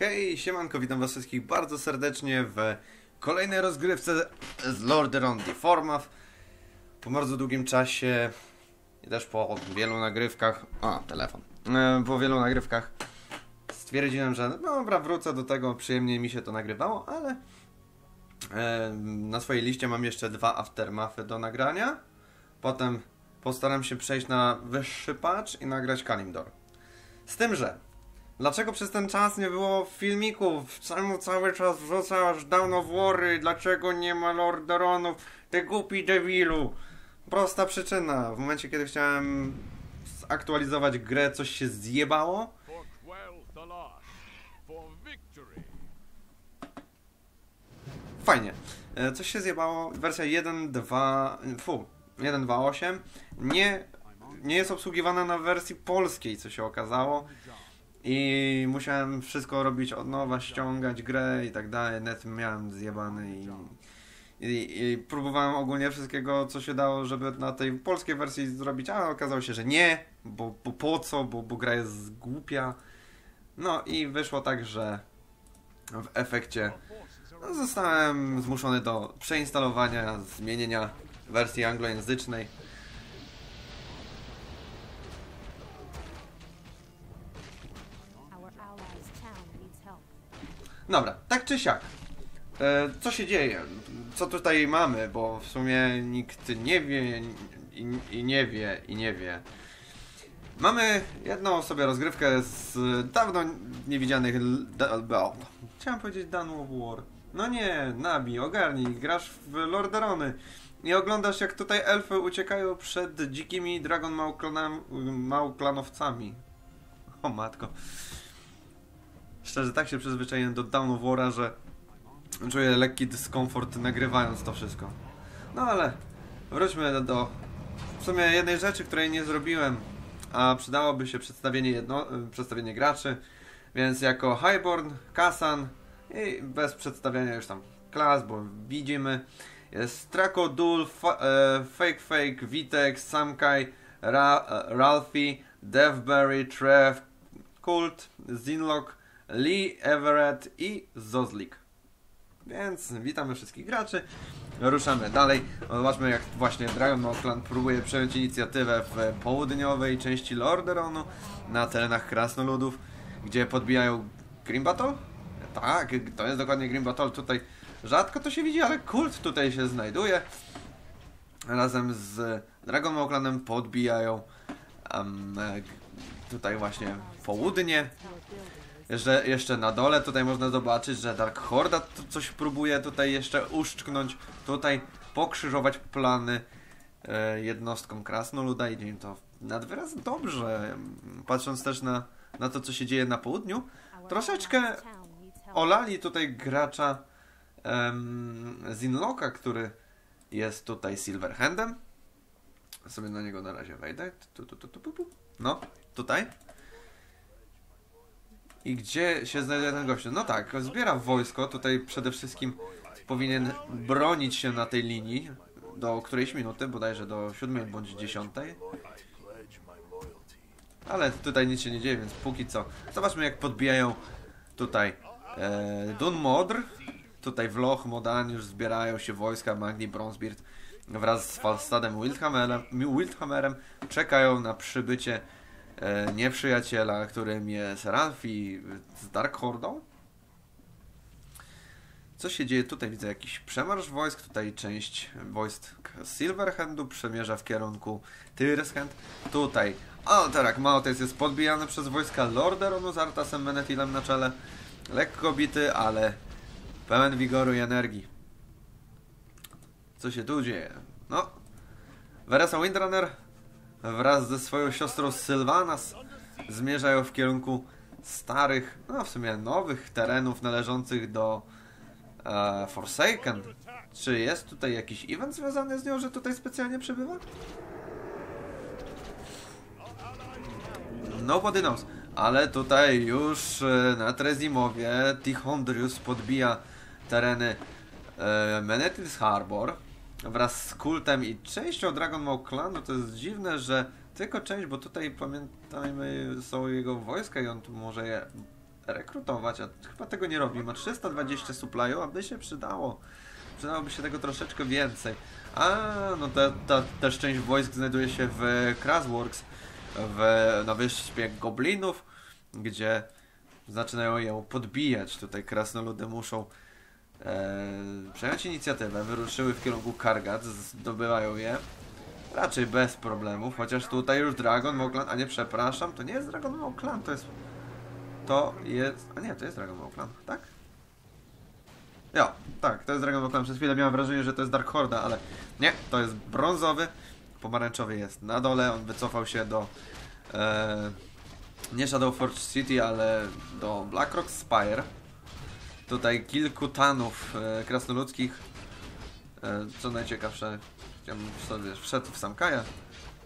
Hej, siemanko, witam was wszystkich bardzo serdecznie w kolejnej rozgrywce z Lordaeron Deformath. Po bardzo długim czasie i też po wielu nagrywkach, a telefon, E, po wielu nagrywkach stwierdziłem, że no dobra, wrócę do tego, przyjemnie mi się to nagrywało, ale e, na swojej liście mam jeszcze dwa aftermathy do nagrania. Potem postaram się przejść na wyższy patch i nagrać Kalimdor. Z tym, że Dlaczego przez ten czas nie było filmików? Czemu cały czas wrzucasz Down of War? Dlaczego nie ma Lordaeronów? Ty głupi debilu! Prosta przyczyna. W momencie, kiedy chciałem zaktualizować grę, coś się zjebało. Fajnie. E, Coś się zjebało. Wersja 1.2... Fu. 1.2.8 nie, nie jest obsługiwana na wersji polskiej, co się okazało. I musiałem wszystko robić od nowa, ściągać grę i tak dalej. Net miałem zjebany i, i, i próbowałem ogólnie wszystkiego, co się dało, żeby na tej polskiej wersji zrobić, a okazało się, że nie, bo, bo po co, bo, bo gra jest głupia. No i wyszło tak, że w efekcie zostałem zmuszony do przeinstalowania, zmienienia wersji anglojęzycznej. Dobra, tak czy siak. E, co się dzieje? Co tutaj mamy? Bo w sumie nikt nie wie i, i nie wie i nie wie. Mamy jedną sobie rozgrywkę z dawno niewidzianych. Da, chciałem powiedzieć Dan of War. No nie, Nabi, ogarnij, grasz w Lorderony i oglądasz jak tutaj elfy uciekają przed dzikimi Dragon Małklanowcami. O matko. Szczerze, tak się przyzwyczaiłem do Down of War'a, że czuję lekki dyskomfort nagrywając to wszystko. No ale wróćmy do, w sumie jednej rzeczy, której nie zrobiłem, a przydałoby się przedstawienie, jedno, przedstawienie graczy, więc jako Highborn, Kasan i bez przedstawiania już tam klas, bo widzimy jest Traco, Dul, e, Fake Fake, Witek, Samkai, Ra, e, Ralphie, Devberry, Trev, Kult, Zinlock, Lee, Everett i Zozlik. Więc witamy wszystkich graczy. Ruszamy dalej. Zobaczmy jak właśnie Dragon Ball Clan próbuje przejąć inicjatywę w południowej części Lordaeronu na terenach Krasnoludów, gdzie podbijają Grim Battle? Tak, to jest dokładnie Grim Battle. Tutaj rzadko to się widzi, ale kult tutaj się znajduje. Razem z Dragon Ball Clanem podbijają e, tutaj właśnie południe. Is Jeszcze, na dole tutaj można zobaczyć, że Dark Horda coś próbuje tutaj jeszcze uszczknąć, tutaj pokrzyżować plany e, jednostkom Krasnoluda i dzieje to nad wyraz dobrze. Patrząc też na, na to, co się dzieje na południu, Troszeczkę olali tutaj gracza em, Zinlocka, który jest tutaj Silverhandem. Sobie na niego na razie wejdę. Tu, tu, tu. No, tutaj. I gdzie się znajduje ten gościu? No tak, zbiera wojsko. Tutaj przede wszystkim powinien bronić się na tej linii do którejś minuty, bodajże do siódmej bądź dziesiątej. Ale tutaj nic się nie dzieje, więc póki co. Zobaczmy jak podbijają tutaj e, Dun Modr. Tutaj w Loch Modan już zbierają się wojska Magni Bronzebeard wraz z Falstadem Wildhammerem, Wildhammerem. Czekają na przybycie nieprzyjaciela, którym jest Ralfi z Dark Hordą. Co się dzieje tutaj? Widzę jakiś przemarsz wojsk. Tutaj część wojsk Silverhandu przemierza w kierunku Tyrskend. Tutaj Alterak Maltes jest podbijany przez wojska Lordaeronu z Artasem Menetilem na czele. Lekko bity, ale pełen wigoru i energii. Co się tu dzieje? No, Veresa Windrunner wraz ze swoją siostrą Sylvanas zmierzają w kierunku starych, no w sumie nowych terenów należących do e, Forsaken. Czy jest tutaj jakiś event związany z nią, że tutaj specjalnie przybywa? Nobody knows. Ale tutaj już e, na Trezimowie Tichondrius podbija tereny e, Harbor wraz z kultem i częścią Dragon Ball Clanu. To jest dziwne, że tylko część, bo tutaj pamiętajmy są jego wojska i on tu może je rekrutować, a chyba tego nie robi. Ma 320 supplyu, aby się przydało. Przydałoby się tego troszeczkę więcej. A, no ta, ta też część wojsk znajduje się w Krasworks, w, na wyspie Goblinów, gdzie zaczynają ją podbijać. Tutaj krasnoludy muszą przejąć inicjatywę, wyruszyły w kierunku Kargat, zdobywają je. Raczej bez problemów, chociaż tutaj już Dragon Moklan, a nie przepraszam, to nie jest Dragon Moklan, to jest... To jest... a nie, to jest Dragon Moklan, tak? Jo, tak, to jest Dragon Moklan, przez chwilę miałem wrażenie, że to jest Dark Horda, ale nie, to jest brązowy, pomarańczowy jest na dole, on wycofał się do... E, nie Shadow Forge City, ale do Blackrock Spire. Tutaj kilku tanów e, krasnoludzkich. E, co najciekawsze, chciałbym sobie wszedł w Samkaja.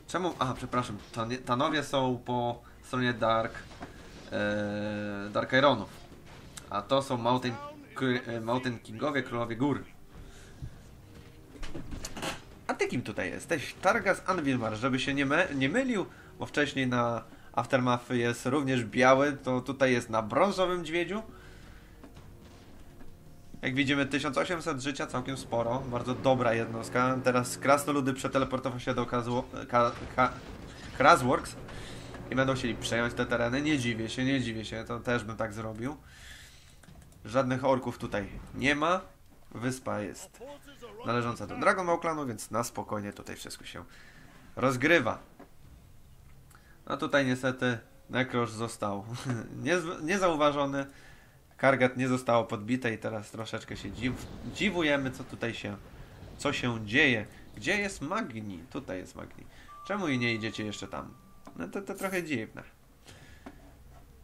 Czemu? A, przepraszam, tanowie są po stronie Dark e, Dark Ironów. A to są Mountain, e, Mountain Kingowie, Królowie Gór. A ty kim tutaj jesteś? Targas Anvilmar, żeby się nie, nie mylił, bo wcześniej na Aftermath jest również biały, to tutaj jest na brązowym dźwiedziu. Jak widzimy 1800 życia, całkiem sporo, bardzo dobra jednostka. Teraz krasnoludy przeteleportował się do Krasworks i będą chcieli przejąć te tereny. Nie dziwię się, nie dziwię się, to też bym tak zrobił. Żadnych orków tutaj nie ma. Wyspa jest należąca do Dragon Ball klanu, więc na spokojnie tutaj wszystko się rozgrywa. No tutaj niestety Nekrosz został niez- niezauważony. Kargat nie zostało podbite i teraz troszeczkę się dziw dziwujemy, co tutaj się, co się dzieje. Gdzie jest Magni? Tutaj jest Magni. Czemu i nie idziecie jeszcze tam? No to, to trochę dziwne.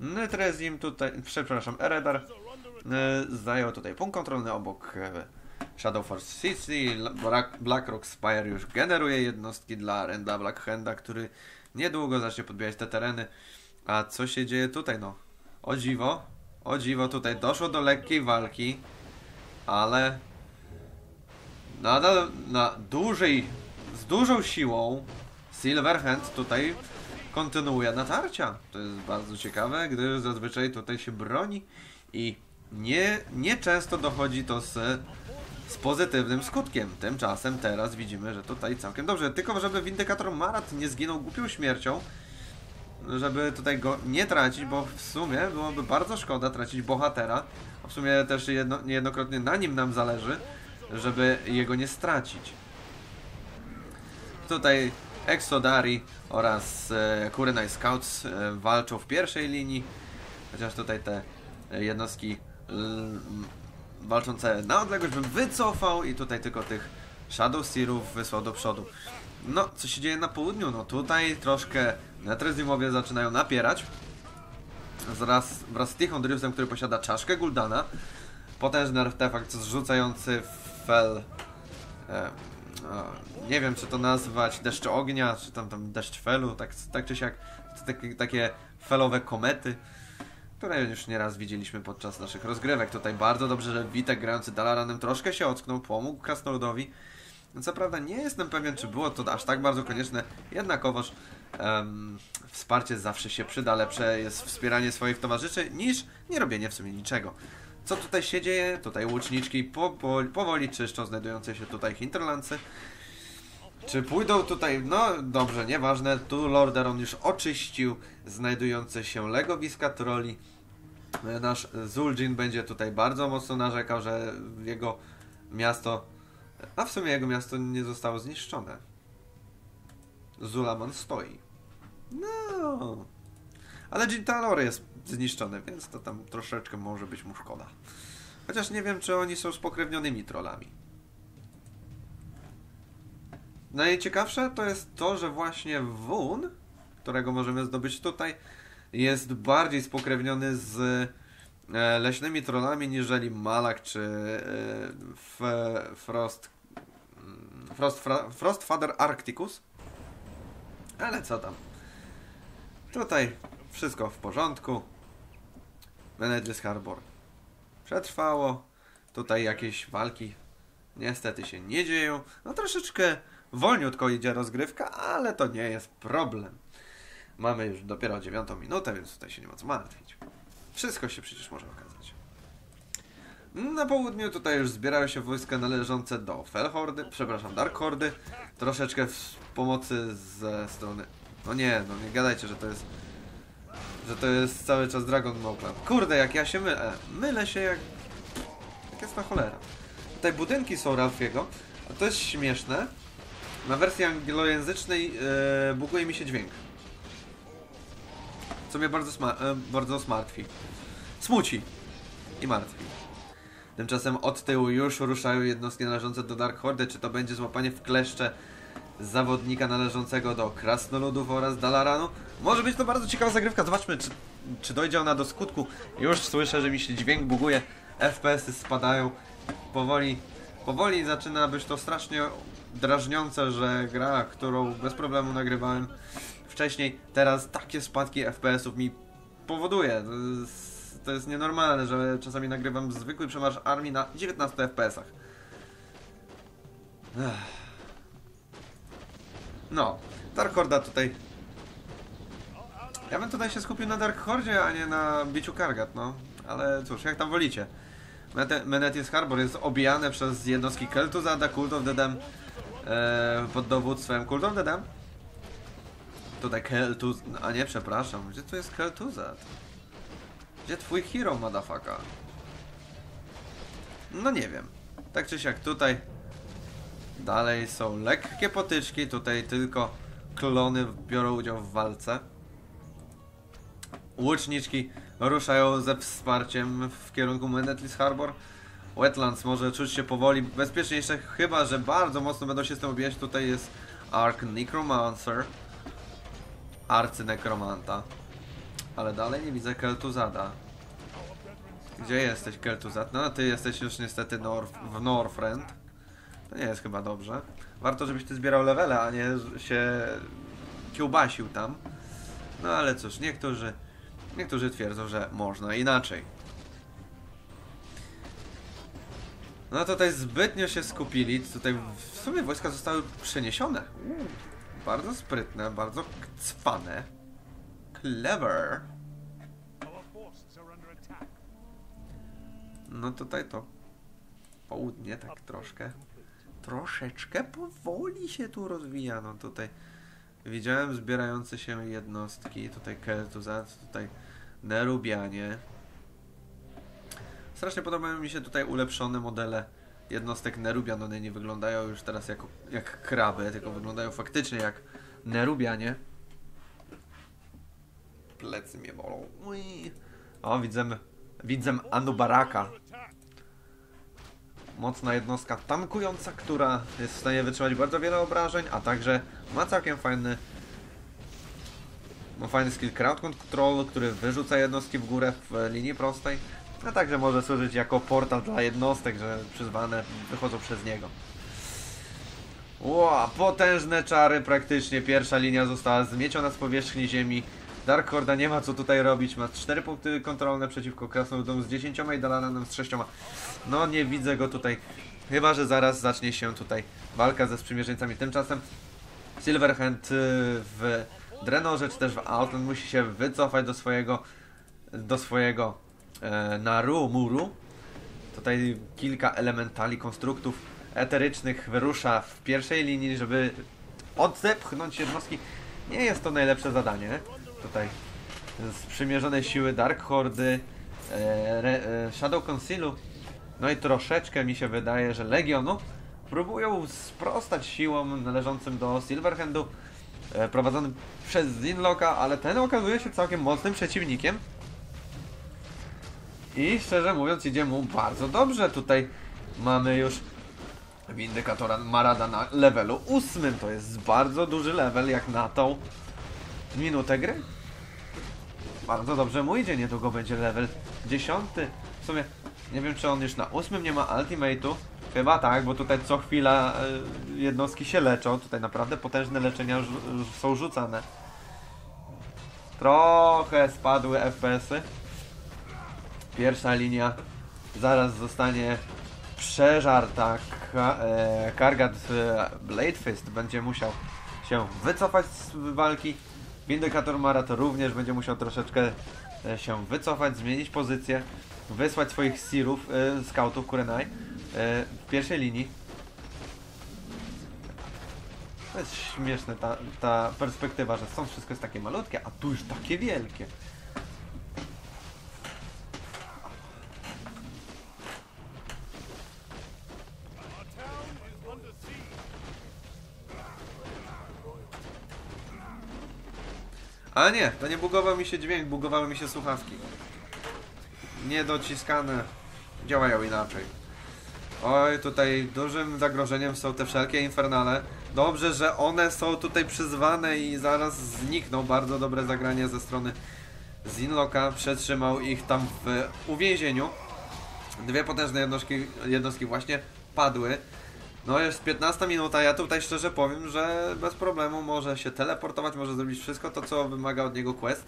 Netrezim tutaj, przepraszam, Eredar e, zajął tutaj punkt kontrolny obok e, Shadow Force City. Black, Blackrock Spire już generuje jednostki dla Renda Blackhanda, który niedługo zacznie podbijać te tereny. A co się dzieje tutaj? No, o dziwo, o dziwo, tutaj doszło do lekkiej walki, ale nadal na dużej, z dużą siłą Silverhand tutaj kontynuuje natarcia. To jest bardzo ciekawe, gdyż zazwyczaj tutaj się broni i nie, nie często dochodzi to z, z pozytywnym skutkiem. Tymczasem teraz widzimy, że tutaj całkiem dobrze. Tylko żeby Windykator Marat nie zginął głupią śmiercią, żeby tutaj go nie tracić, bo w sumie byłoby bardzo szkoda tracić bohatera. W sumie też jedno, niejednokrotnie na nim nam zależy, żeby jego nie stracić. Tutaj Exodari oraz e, Kurenai Scouts e, walczą w pierwszej linii, chociaż tutaj te e, jednostki l, walczące na odległość bym wycofał i tutaj tylko tych Shadow Seerów wysłał do przodu. No, co się dzieje na południu? No tutaj troszkę Netrezimowie zaczynają napierać. Wraz, wraz z Tichondriusem, który posiada czaszkę Guldana. Potężny artefakt zrzucający fel... E, a, nie wiem, czy to nazwać deszcz ognia, czy tam, tam deszcz felu, tak, tak czy siak. Takie, takie felowe komety, które już nieraz widzieliśmy podczas naszych rozgrywek. Tutaj bardzo dobrze, że Witek grający Dalaranem troszkę się ocknął, pomógł Krasnoludowi. No co prawda nie jestem pewien, czy było to aż tak bardzo konieczne, jednakowoż em, wsparcie zawsze się przyda, lepsze jest wspieranie swoich towarzyszy niż nie robienie w sumie niczego. Co tutaj się dzieje? Tutaj łuczniczki po, po, powoli czyszczą znajdujące się tutaj hinterlandsy. Czy pójdą tutaj? No dobrze, nieważne. Tu Lordaeron już oczyścił znajdujące się legowiska troli. Nasz Zul'jin będzie tutaj bardzo mocno narzekał, że jego miasto a w sumie jego miasto nie zostało zniszczone. Zulaman stoi. No. Ale Gintalor jest zniszczony, więc to tam troszeczkę może być mu szkoda. Chociaż nie wiem, czy oni są spokrewnionymi trollami. Najciekawsze to jest to, że właśnie Wun, którego możemy zdobyć tutaj, jest bardziej spokrewniony z e, leśnymi trollami niżeli Malak czy e, Frost mm, Frost, Frostfather Arcticus. Ale co tam? Tutaj wszystko w porządku. Menedris Harbor przetrwało. Tutaj jakieś walki niestety się nie dzieją. No troszeczkę wolniutko idzie rozgrywka, ale to nie jest problem. Mamy już dopiero dziewiątą minutę, więc tutaj się nie ma co martwić. Wszystko się przecież może okazać. Na południu tutaj już zbierały się wojska należące do Felhordy, przepraszam, Dark Hordy. Troszeczkę pomocy ze strony... No nie, no nie gadajcie, że to jest... Że to jest cały czas Dragon Ball. Kurde, jak ja się mylę. Mylę się jak... Jak jest na cholera. Tutaj budynki są Ralfiego, a to jest śmieszne. Na wersji anglojęzycznej e, buguje mi się dźwięk. Co mnie bardzo, sma- e, bardzo smartwi. Smuci. I martwi. Tymczasem od tyłu już ruszają jednostki należące do Dark Horde. Czy to będzie złapanie w kleszcze zawodnika należącego do Krasnoludów oraz Dalaranu? Może być to bardzo ciekawa zagrywka. Zobaczmy, czy, czy dojdzie ona do skutku. Już słyszę, że mi się dźwięk buguje. FPS-y spadają. Powoli, powoli zaczyna być to strasznie drażniące, że gra, którą bez problemu nagrywałem wcześniej, teraz takie spadki FPS-ów mi powoduje. To jest, to jest nienormalne, że czasami nagrywam zwykły przemarsz armii na 19 FPS-ach. No, Dark Horda tutaj. Ja bym tutaj się skupił na Dark Hordzie, a nie na biciu Kargat, no. Ale cóż, jak tam wolicie. Menetis Harbor jest obijane przez jednostki Kel'Thuzada, Cult of the Dam e, pod dowództwem Cult of the. Tutaj Kel'Thuz... A nie, przepraszam. Gdzie tu jest Kel'Thuzad? Gdzie twój hero, motherfucker? No nie wiem. Tak czy siak tutaj dalej są lekkie potyczki. Tutaj tylko klony biorą udział w walce. Łuczniczki ruszają ze wsparciem w kierunku Menetlis Harbor. Wetlands może czuć się powoli bezpieczniejsze, chyba że bardzo mocno będą się z tym obijać. Tutaj jest Ark Necromancer. Arcynekromanta. Ale dalej nie widzę Keltuzada. Gdzie jesteś, Keltuzad? No, ty jesteś już niestety North, w Northrend. To nie jest chyba dobrze. Warto, żebyś ty zbierał levele, a nie się kiełbasił tam. No ale cóż, niektórzy, niektórzy twierdzą, że można inaczej. No tutaj zbytnio się skupili. Tutaj w sumie wojska zostały przeniesione. Bardzo sprytne, bardzo cwane. Clever. No tutaj to południe tak troszkę. Troszeczkę powoli się tu rozwija. No tutaj widziałem zbierające się jednostki. Tutaj Keltuzat, tutaj Nerubianie. Strasznie podobają mi się tutaj ulepszone modele jednostek Nerubian. One nie wyglądają już teraz jako, jak kraby, tylko wyglądają faktycznie jak Nerubianie. Plecy mnie bolą. O, widzę, widzę Anubaraka. Mocna jednostka tankująca, która jest w stanie wytrzymać bardzo wiele obrażeń, a także ma całkiem fajny ma fajny skill crowd control, który wyrzuca jednostki w górę w linii prostej, a także może służyć jako portal dla jednostek, że przyzwane wychodzą przez niego. Ła, potężne czary praktycznie. Pierwsza linia została zmieciona z powierzchni ziemi. Dark Horda nie ma co tutaj robić. Ma 4 punkty kontrolne przeciwko Krasnoludom z 10 i Dalananem z 6. No nie widzę go tutaj. Chyba, że zaraz zacznie się tutaj walka ze sprzymierzeńcami. Tymczasem Silverhand y, w Drenorze czy też w Outland musi się wycofać do swojego do swojego e, Naru, Muru. Tutaj kilka elementali, konstruktów eterycznych wyrusza w pierwszej linii, żeby odepchnąć jednostki. Nie jest to najlepsze zadanie. Tutaj sprzymierzone siły Dark Hordy, e, re, e, Shadow Concealu, no i troszeczkę mi się wydaje, że Legionu próbują sprostać siłom należącym do Silverhandu, e, prowadzonym przez Zinlocka, ale ten okazuje się całkiem mocnym przeciwnikiem. I szczerze mówiąc idzie mu bardzo dobrze. Tutaj mamy już Windykatora Marada na levelu 8. To jest bardzo duży level jak na tą minutę gry. Bardzo dobrze mu idzie, niedługo będzie level 10. W sumie nie wiem czy on już na 8 nie ma ultimate'u. Chyba tak, bo tutaj co chwila e, jednostki się leczą. Tutaj naprawdę potężne leczenia są rzucane. Trochę spadły FPS-y. Pierwsza linia zaraz zostanie przeżarta. E, Kargat e, Bladefist będzie musiał się wycofać z walki. Windykator Mara to również będzie musiał troszeczkę e, się wycofać, zmienić pozycję, wysłać swoich sirów, e, scoutów, kurenaj, e, w pierwszej linii. To jest śmieszne ta, ta perspektywa, że stąd wszystko jest takie malutkie, a tu już takie wielkie. Ale nie, to nie bugował mi się dźwięk, bugowały mi się słuchawki. Niedociskane. Działają inaczej. Oj, tutaj dużym zagrożeniem są te wszelkie infernale. Dobrze, że one są tutaj przyzwane i zaraz znikną. Bardzo dobre zagranie ze strony Zinloka. Przetrzymał ich tam w uwięzieniu. Dwie potężne jednostki, jednostki właśnie padły. No jest 15 minuta, ja tutaj szczerze powiem, że bez problemu może się teleportować, może zrobić wszystko to, co wymaga od niego quest.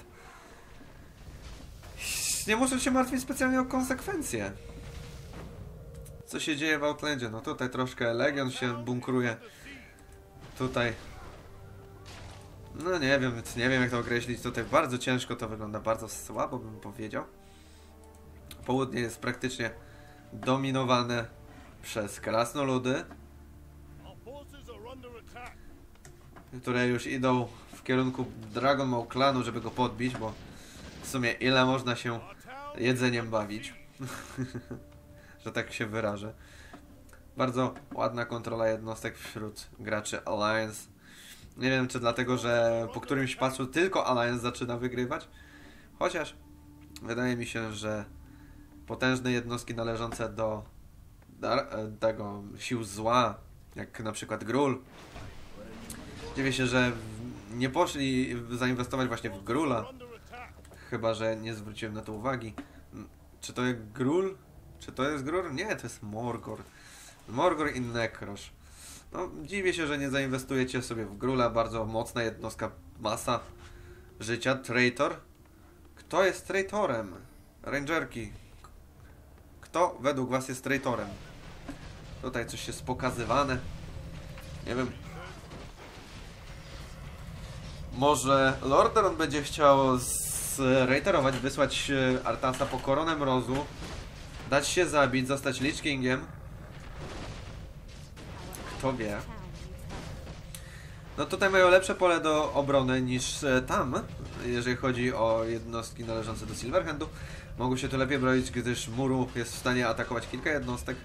Nie muszę się martwić specjalnie o konsekwencje. Co się dzieje w Outlandzie? No tutaj troszkę Legion się bunkruje. Tutaj. No nie wiem, nie wiem jak to określić. Tutaj bardzo ciężko to wygląda, bardzo słabo bym powiedział. Południe jest praktycznie dominowane przez krasnoludy. Które już idą w kierunku Dragon Maw klanu, żeby go podbić, bo w sumie ile można się jedzeniem bawić, że tak się wyrażę. Bardzo ładna kontrola jednostek wśród graczy Alliance. Nie wiem, czy dlatego, że po którymś patchu tylko Alliance zaczyna wygrywać, chociaż wydaje mi się, że potężne jednostki należące do tego sił zła, jak na przykład Grul, Dziwię się, że nie poszli zainwestować właśnie w Grula. Chyba, że nie zwróciłem na to uwagi. Czy to jest Grul? Czy to jest Grul? Nie, to jest Morgor. Morgor i Nekrosz. No, dziwię się, że nie zainwestujecie sobie w Grula. Bardzo mocna jednostka, masa życia. Traitor. Kto jest traitorem? Rangerki. Kto według was jest traitorem? Tutaj coś jest pokazywane. Nie wiem. Może Lordaeron będzie chciał zreiterować, wysłać e, Artasa po koronę mrozu, dać się zabić, zostać Lich Kingiem. Kto wie? No tutaj mają lepsze pole do obrony niż e, tam, jeżeli chodzi o jednostki należące do Silverhandu. Mogą się tu lepiej bronić, gdyż Muru jest w stanie atakować kilka jednostek.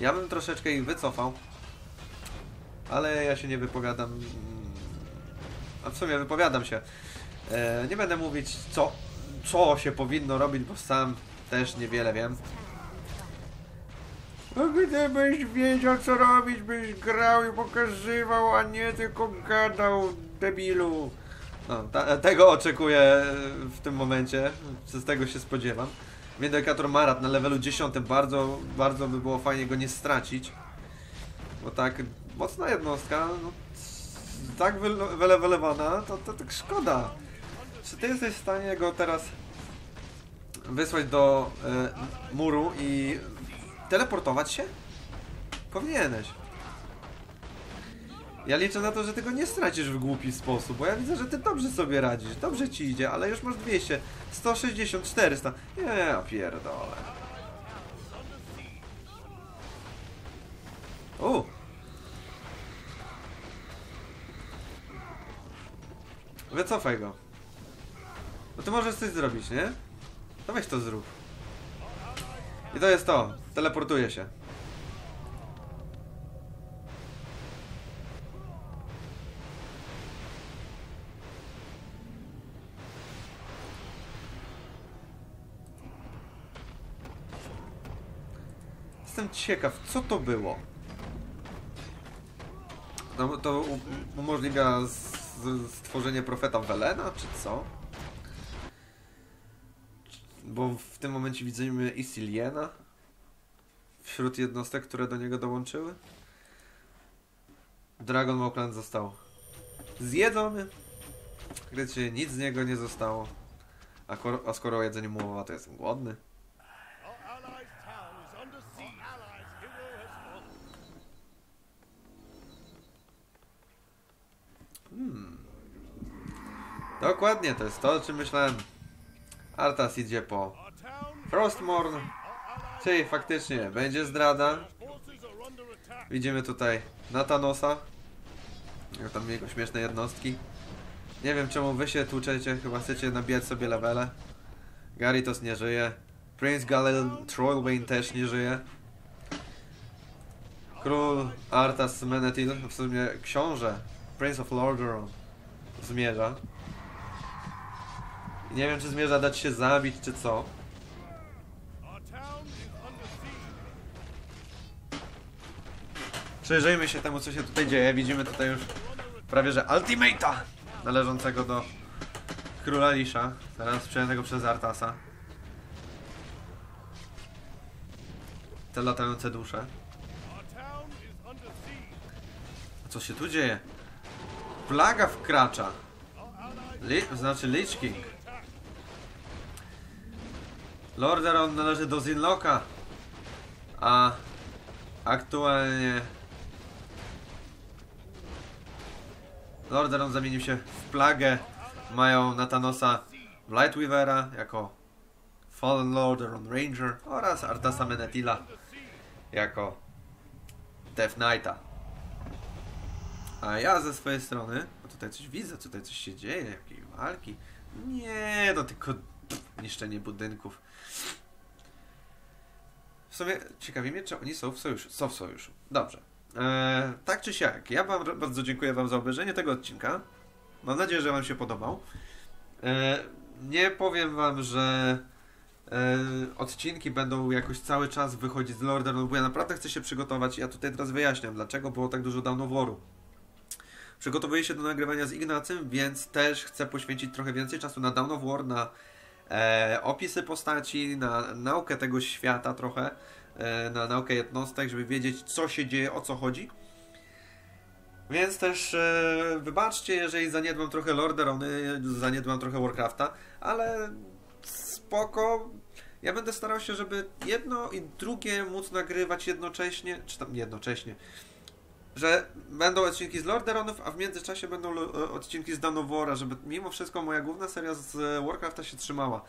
Ja bym troszeczkę ich wycofał, ale ja się nie wypowiadam. A w sumie wypowiadam się. E, nie będę mówić, co, co się powinno robić, bo sam też niewiele wiem. No gdybyś wiedział co robić, byś grał i pokazywał, a nie tylko gadał, debilu. No, tego oczekuję w tym momencie, z tego się spodziewam. Vindicator Marat na levelu 10, bardzo, bardzo by było fajnie go nie stracić. Bo tak, mocna jednostka, no, tak wyl- wylewelowana, to, to tak szkoda. Czy ty jesteś w stanie go teraz wysłać do e, muru i teleportować się? Powinieneś. Ja liczę na to, że ty go nie stracisz w głupi sposób, bo ja widzę, że ty dobrze sobie radzisz, dobrze ci idzie, ale już masz 200, 160, 400. Nie, ja pierdolę. U. Wycofaj go. No ty możesz coś zrobić, nie? To weź to zrób. I to jest to. Teleportuje się. Jestem ciekaw, co to było. No, to umożliwia stworzenie profeta Welena, czy co? Bo w tym momencie widzimy Isiliena wśród jednostek, które do niego dołączyły. Dragon Mokland został zjedzony. Wiecie, nic z niego nie zostało. A, a skoro o jedzeniu mowa, to jestem głodny. Dokładnie, to jest to, o czym myślałem. Artas idzie po Frostmourne. Czyli faktycznie będzie zdrada. Widzimy tutaj Natanosa. Jak tam jego śmieszne jednostki. Nie wiem czemu wy się tłuczecie, chyba chcecie nabijać sobie levele. Garitos nie żyje. Prince Galel Trollbane też nie żyje. Król Arthas Menethil, w sumie książę Prince of Lordaeron zmierza. Nie wiem czy zmierza dać się zabić czy co. Przyjrzyjmy się temu, co się tutaj dzieje. Widzimy tutaj już prawie że Ultimate'a należącego do króla Lisza, teraz przejętego przez Artasa. Te latające dusze. A co się tu dzieje? Plaga wkracza. Li znaczy Lich King. Lordaeron należy do Zinloka. A aktualnie Lordaeron zamienił się w plagę. Mają Nathanosa w Lightweavera jako Fallen Lordaeron Ranger oraz Artasa Menethila jako Death Knighta. A ja ze swojej strony, bo tutaj coś widzę, tutaj coś się dzieje, jakieś walki. Nie, to tylko niszczenie budynków. W sumie ciekawi mnie, czy oni są w sojuszu. Są w sojuszu. Dobrze. Eee, tak czy siak, ja wam bardzo dziękuję wam za obejrzenie tego odcinka. Mam nadzieję, że wam się podobał. Eee, nie powiem wam, że e, odcinki będą jakoś cały czas wychodzić z Lordaeron, bo ja naprawdę chcę się przygotować. Ja tutaj teraz wyjaśniam, dlaczego było tak dużo Waru. Przygotowuję się do nagrywania z Ignacym, więc też chcę poświęcić trochę więcej czasu na Dawn of War, na e, opisy postaci, na naukę tego świata trochę, e, na naukę jednostek, żeby wiedzieć, co się dzieje, o co chodzi. Więc też e, wybaczcie, jeżeli zaniedbam trochę Lordaerony, zaniedbam trochę Warcrafta, ale spoko. Ja będę starał się, żeby jedno i drugie móc nagrywać jednocześnie, czy tam jednocześnie, że będą odcinki z Lordaeronów, a w międzyczasie będą e, odcinki z Dawn of War'a, żeby mimo wszystko moja główna seria z Warcrafta się trzymała.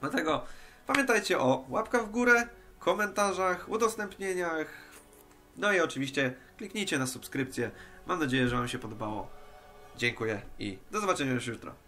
Dlatego pamiętajcie o łapkach w górę, komentarzach, udostępnieniach, no i oczywiście kliknijcie na subskrypcję. Mam nadzieję, że Wam się podobało. Dziękuję i do zobaczenia już jutro.